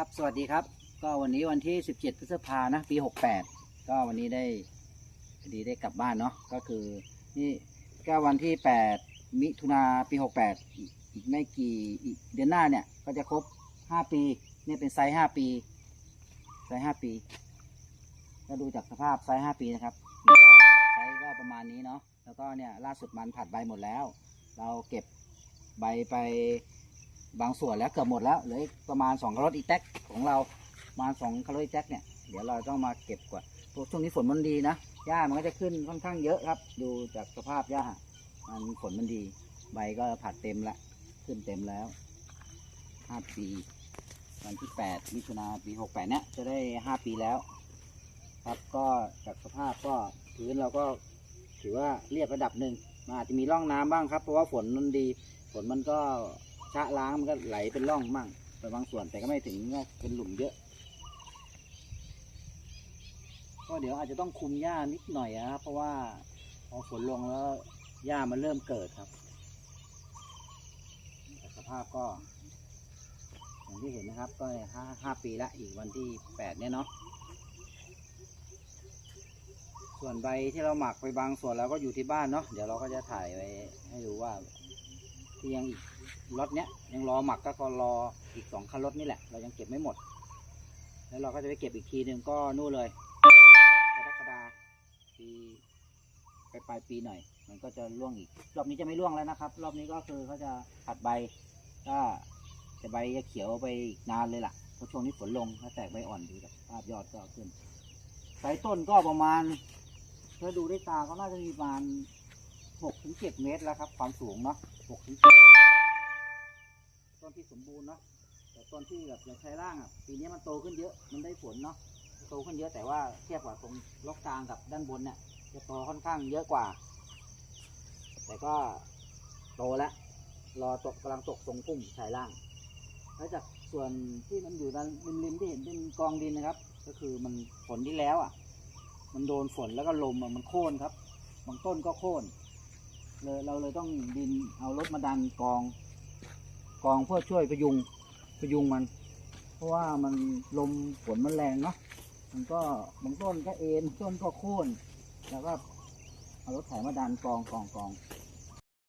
ครับสวัสดีครับ ก็วันนี้วันที่ 17 พฤษภานะปี 68 ก็วันนี้ได้พอดีได้กลับบ้านเนาะก็คือนี่ก็วันที่ 8 มิถุนาปี 68อีกอีกไม่กี่อีกเดือนหน้าเนี่ย ก็จะครบ 5 ปีเนี่ยเป็นไซส์ 5 ปีไซส์ 5 ปีก็ดูจากสภาพไซส์ 5 ปีนะครับไซส์ก็ประมาณนี้เนาะแล้วก็เนี่ยล่าสุดมันผัดใบหมดแล้ว เราเก็บใบไป บางส่วนแล้วเกือบหมดแล้วเหลือประมาณ2คารถอีแท็กของเราประมาณ2คารถอีแท็กเนี่ยเดี๋ยวเราต้องมาเก็บก่อนเพราะช่วงนี้ฝนมันดีนะหญ้ามันก็จะขึ้นค่อนข้างเยอะครับ ดูจากสภาพหญ้ามันฝนมันดี ใบก็ผัดเต็มละขึ้นเต็มแล้ว5ปีวันที่8มิถุนาปี68เนี่ยจะได้ 5 ปีแล้ว ครับก็จากสภาพก็พื้นเราก็ถือว่าเรียบระดับหนึ่งมันอาจจะมีร่องน้ำบ้างครับ เพราะว่าฝนมันดี ฝนมันก็ ชะล้างมันก็ไหลเป็นร่องบ้างไปบางส่วนแต่ก็ไม่ถึงว่าเป็นหลุมเยอะ ก็เดี๋ยวอาจจะต้องคุมหญ้านิดหน่อยนะครับเพราะว่าพอฝนลงแล้วหญ้ามันเริ่มเกิดครับแต่สภาพก็ อย่างที่เห็นนะครับ ก็ห้าห้าปีละอีกวันที่แปดเนี่ยเนาะส่วนใบที่เราหมักไปบางส่วนแล้วก็อยู่ที่บ้านเนาะเดี๋ยวเราก็จะถ่ายไว้ให้ดูว่าที่ยังอีก รถเนี้ยยังรอหมักก็ก็รออีกสองคันรถนี่แหละ เรายังเก็บไม่หมด แล้วเราก็จะไปเก็บอีกทีหนึ่งก็นู่นเลยกรกฎาปีไปปลายปีหน่อย มันก็จะร่วงอีก รอบนี้จะไม่ร่วงแล้วนะครับ รอบนี้ก็คือเขาจะผัดใบก็จะใบจะเขียวไปอีกนานเลยล่ะเพราะช่วงนี้ฝนลงถ้าแตกใบอ่อนดูจากภาพยอดก็ขึ้นสายต้นก็ประมาณถ้าดูด้วยตาก็น่าจะมีประมาณหกถึงเจ็ดเมตรแล้วครับ ความสูงเนาะหกถึงเจ็ด ต้นที่สมบูรณ์เนาะแต่ต้นที่แบบเราใช้ร่างอะปีนี้มันโตขึ้นเยอะมันได้ผลเนาะโตขึ้นเยอะแต่ว่าเทียบกับตรงล็อกกลางกับด้านบนเนี่ยจะโตค่อนข้างเยอะกว่า แต่ก็โตแล้วรอตกกำลังตกทรงพุ่มชายล่าง แล้วจากส่วนที่มันอยู่ด้านริมๆที่เห็นเป็นกองดินนะครับ ก็คือมันฝนที่แล้วอะ มันโดนฝนแล้วก็ลมอะมันโค่นครับบางต้นก็โค่นเลยเราเลยต้องดินเอารถมาดันกอง กองเพื่อช่วยพยุงพยุงมัน เพราะว่ามันลมฝนมันแรงเนาะมันก็บางต้นก็เอ็นต้นก็โค่นแล้วก็เอารถไถมาดันกองกองกอง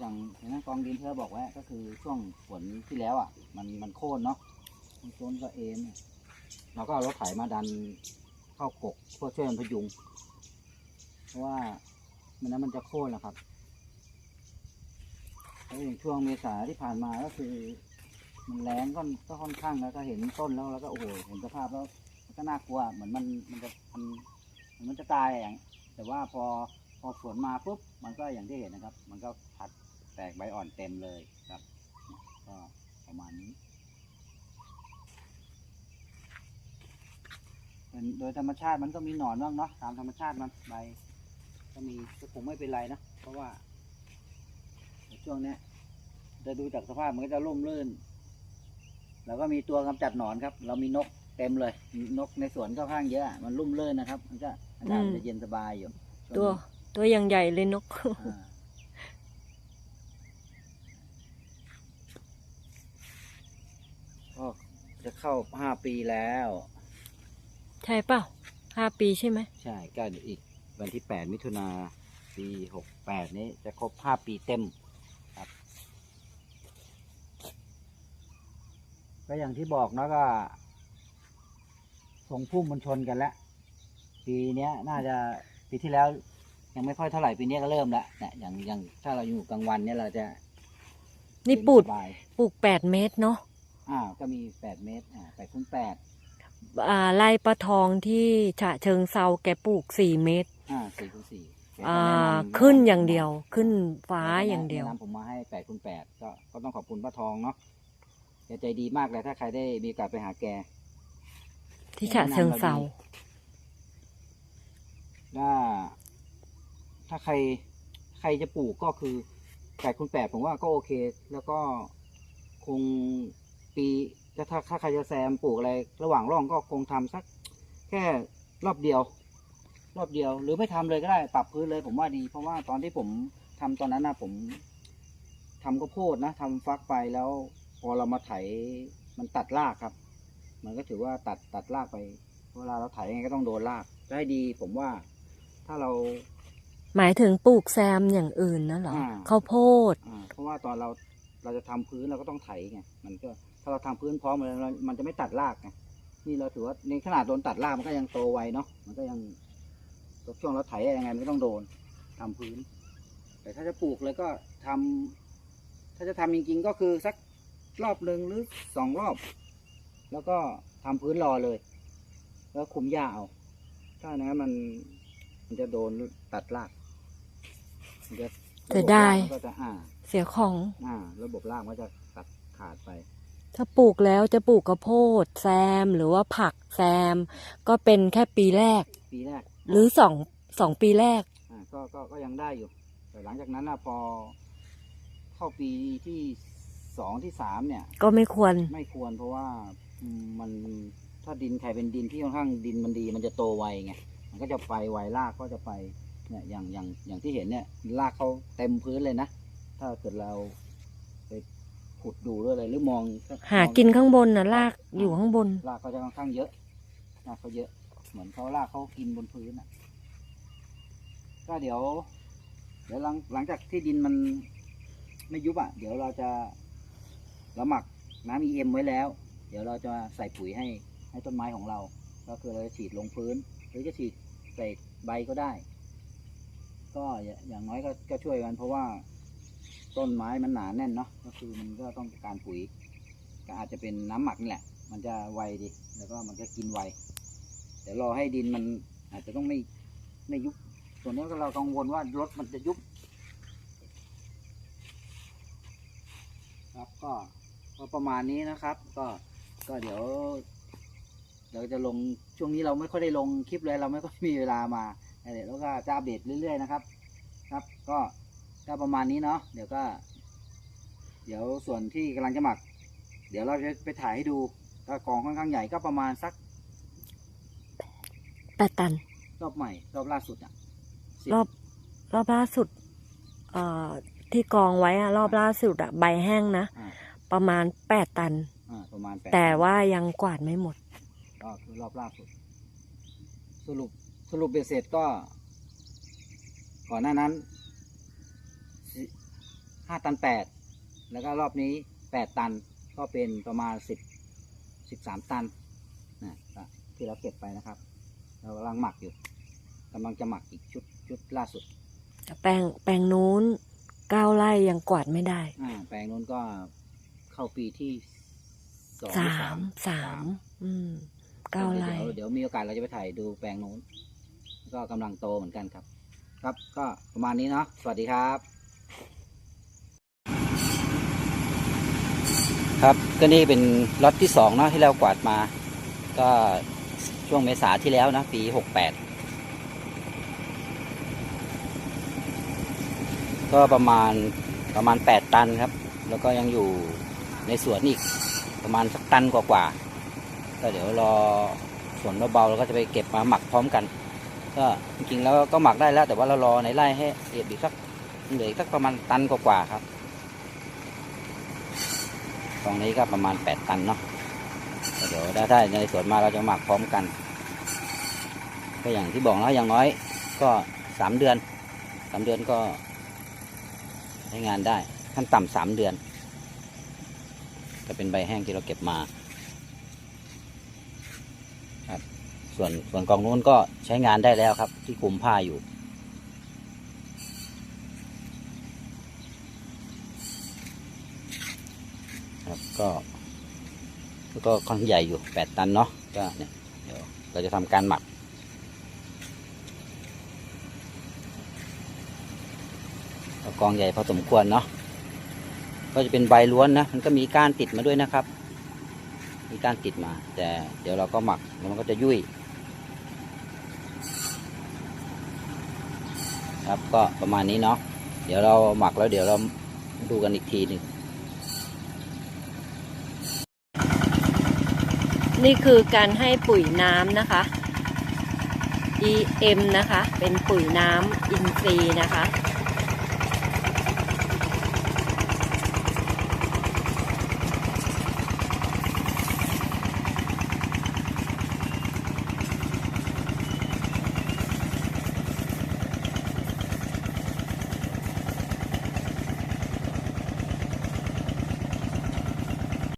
อย่างอย่นั้นกองดินเราบอกไว้ก็คือช่วงฝนที่แล้วอะ มันมันโค่นเนาะบางต้นก็เอ็นเราก็เอารถไถมาดันเข้ากกเพื่อช่วยมันพยุง เพราะว่ามันนั้นมันจะโค่นแหละครับ ช่วงเมษาที่ผ่านมาก็คือ มันแรงก็ก็ค่อนข้างแล้วก็เห็นต้นแล้วแล้วก็โอ้โหเห็นสภาพแล้วมันก็น่ากลัวเหมือนมันมันจะมันมันจะตายอย่าง แต่ว่าพอพอฝนมาปุ๊บมันก็อย่างที่เห็นนะครับ มันก็ผัดแตกใบอ่อนเต็มเลยครับ ก็ประมาณนี้เป็นโดยธรรมชาติมันก็มีหนอนบ้างเนาะตามธรรมชาติมันใบก็มีก็คงไม่เป็นไรนะเพราะว่า ช่วงเนี้ยจะดูจากสภาพมันก็จะร่มรื่น แล้วก็มีตัวกำจัดหนอนครับ เรามีนกเต็มเลยมีนกในสวนก็ค่อนข้างเยอะอะมันร่มรื่นนะครับ มันก็อากาศอืมจะเย็นสบายอยู่ช่งตัวนี้ตัวอย่างใหญ่เลยนกอ่าก็จะเข้าห้าปีแล้ว ใช่เปล่าห้าปีใช่ไหมใช่ก็เดี๋ยวอีกวันที่แปดมิถุนาปีหกแปดนี้จะครบห้าปีเต็มครับ ก็อย่างที่บอกนะก็ทรงพุ่มมันชนกันแล้ว ปีเนี้ยน่าจะปีที่แล้ว ยังไม่ค่อยเท่าไหร่ปีนี้ก็เริ่มแล้วเนี่ยอย่างอย่างถ้าเราอยู่กลางวันเนี่ยเราจะนี่เห็ปูดสบายปลูกแปดเมตรเนาะอ่าก็มีแปดเมตรอ่าแปดคูณแปดอ่าไร่ปลาทองที่ฉะเชิงเซาแกปลูกสี่เมตร อ่าสี่คูณสี่อ่าขึ้นอย่างเดียวขึ้นฟ้าอย่างเดียวแนะนำผมมาให้แปดคูณแปดก็ก็ต้องขอบคุณป้าทองเนาะ แกใจดีมากเลยถ้าใครได้มีโอกาสไปหาแก ที่ฉะเชิงเซาถ้าถ้าใครใครจะปลูกก็คือแปดคูณแปดผมว่าก็โอเค แล้วก็คงปีถ้าถ้าถ้าใครจะแซมปลูกอะไร ระหว่างร่องก็คงทำสัก แค่รอบเดียว รอบเดียว หรือไม่ทำเลยก็ได้ ปรับพื้นเลยผมว่าดี เพราะว่าตอนที่ผมทำตอนนั้นนะผมทำข้าวโพดนะทำฟักไปแล้วพ อเรามาไถมันตัดรากครับ มันก็ถือว่าตัดตัดรากไป เวลาเราไถยังไงก็ต้องโดนรากจะให้ดี ผมว่า ถ้าเรา หมายถึงปลูกแซมอย่างอื่นนะเหรออ่าข้าวโพด อ่าเพราะว่าตอนเราเราจะทำพื้นเราก็ต้องไถไงมันก็ถ้าเราทำพื้นพร้อมแล้วมันจะไม่ตัดรากไงนี่เราถือว่าในขนาดโดนตัดรากมันก็ยังโตไวเนาะมันก็ยังช่วงเราไถยังไงมันก็ต้องโดนทำพื้น แต่ถ้าจะปลูกเลยก็ทำถ้าจะทำจริงๆก็คือสัก รอบหนึ่งหรือสองรอบ แล้วก็ทำพื้นรอเลย แล้วคุมหญ้าเอา ถ้าอย่างนั้นมันมันจะโดนตัดรากมันจะเสียดายระบบรกมันก็จะอ่าเสียของ อ่า ระบบรากมันจะตัดขาดไป ถ้าปลูกแล้วจะปลูกข้าวโพดแซมหรือว่าผักแซม ก็เป็นแค่ปีแรก ปีแรกหรือสองสองปีแรก อ่าก็ก็ก็ยังได้อยู่ แต่หลังจากนั้นนะพอเข้าปีที่ สองที่สามเนี่ย ก็ไม่ควร ไม่ควรเพราะว่าอืมมันถ้าดินใครเป็นดินที่ค่อนข้างดินมันดี มันจะโตไวไงมันก็จะไปไวรากก็จะไปเนี่ยอย่างอย่างอย่างที่เห็นเนี่ยรากเขาเต็มพื้นเลยนะถ้าเกิดเราไปขุดดูหรืออะไรหรือมองหากินข้างบนนะลากอยู่ข้างบนรากเขาจะค่อนข้างเยอะรากเขาเยอะ เหมือนเขารากเขากินบนพื้นอะ ก็เดี๋ยว เดี๋ยวหลังหลังจากที่ดินมันไม่ยุบอะ เดี๋ยวเราจะ เราหมักน้ำ EM ไว้แล้ว เดี๋ยวเราจะใส่ปุ๋ยให้ให้ต้นไม้ของเรา ก็คือเราจะฉีดลงพื้น หรือจะฉีดใส่ใบก็ได้ ก็อย่างน้อยก็ก็ช่วยกัน เพราะว่าต้นไม้มันหนาแน่นเนาะก็คือมันก็ต้องการปุ๋ย ก็อาจจะเป็นน้ำหมักนี่แหละ มันจะไวดี แล้วก็มันก็กินไวเดี๋ยวรอให้ดินมันอาจจะต้องไม่ไม่ยุบส่วนนี้ก็เรากังวลว่ารถมันจะยุบครับก็ ก็ประมาณนี้นะครับ ก็ก็เดี๋ยว เราจะลงช่วงนี้เราไม่ค่อยได้ลงคลิปเลยเราไม่ค่อยมีเวลามาเดี๋ยวเราก็จะอัปเดตเรื่อยๆนะครับ ครับ ก็ก็ประมาณนี้เนาะเดี๋ยวก็ เดี๋ยวส่วนที่กำลังจะหมัก เดี๋ยวเราจะไปถ่ายให้ดูก็กองค่อนข้างใหญ่ก็ประมาณสักแปดตัน รอบใหม่ รอบล่าสุดอะสิรอบรอบล่าสุด เอ่อที่กองไว้อะรอบล่าสุดอะใบแห้งนะอ่า ประมาณแปดตัน อ่าประมาณปดแต่ว่ายังกวาดไม่หมด ก็คือรอบล่าสุด สรุปสรุปเบ็ดเสร็จก็ ก่อนหน้านั้นห้าตันแปดแล้วก็รอบนี้แปดตันก็เป็นประมาณสิบสิบสามตันนะก็ที่เราเก็บไปนะครับ เรากำลังหมักอยู่กำลังจะหมักอีกชุดชุดล่าสุด แปลงแปลงนู้นเก้าไร่ยังกวาดไม่ได้ อ่าแปลงนู้นก็ เข้าปีที่สองหรือสามสามอืมเก้าเก้าไร่เดี๋ยวเดี๋ยวมีโอกาสเราจะไปถ่ายดูแปลงนู้น ก็กำลังโตเหมือนกันครับ ครับก็ประมาณนี้เนาะสวัสดีครับ ครับก็นี่เป็นล็อตที่สองเนาะที่เรากวาดมา ก็ช่วงเมษาที่แล้วนะปีหกแปดก็ประมาณประมาณแปดตันครับ แล้วก็ยังอยู่ ในสวนอีกประมาณสักตันกว่าๆก็เดี๋ยวรอสวนเบาๆแล้วก็จะไปเก็บมาหมักพร้อมกัน ก็จริงๆแล้วก็หมักได้แล้ว แต่ว่าเรารอในไร่ให้เอียดอีกสักเหลืออีกสักประมาณตันกว่าๆครับตรงนี้ก็ประมาณแปดตันเนาะเดี๋ยวได้ได้ในสวนมาเราจะหมักพร้อมกัน ก็อย่างที่บอกนะอย่างน้อยก็สามเดือนสามเดือนก็ใช้งานได้ขั้นต่ำสามเดือน ก็เป็นใบแห้งที่เราเก็บมาครับส่วนส่วนกองนู้นก็ใช้งานได้แล้วครับ ที่คลุมผ้าอยู่ ครับก็ก็ค่อนข้างใหญ่อยู่แปดตันเนาะก็เนี่ยเดี๋ยวเราจะทำการหมักกองใหญ่พอสมควรเนาะ ก็จะเป็นใบล้วนนะมันก็มีก้านติดมาด้วยนะครับ มีก้านติดมา แต่เดี๋ยวเราก็หมักแล้วมันก็จะยุ่ยครับก็ประมาณนี้เนาะเดี๋ยวเราหมักแล้วเดี๋ยวเราดูกันอีกทีหนึ่งนี่คือการให้ปุ๋ยน้ำนะคะ EM นะคะ เป็นปุ๋ยน้ำอินทรีย์นะคะ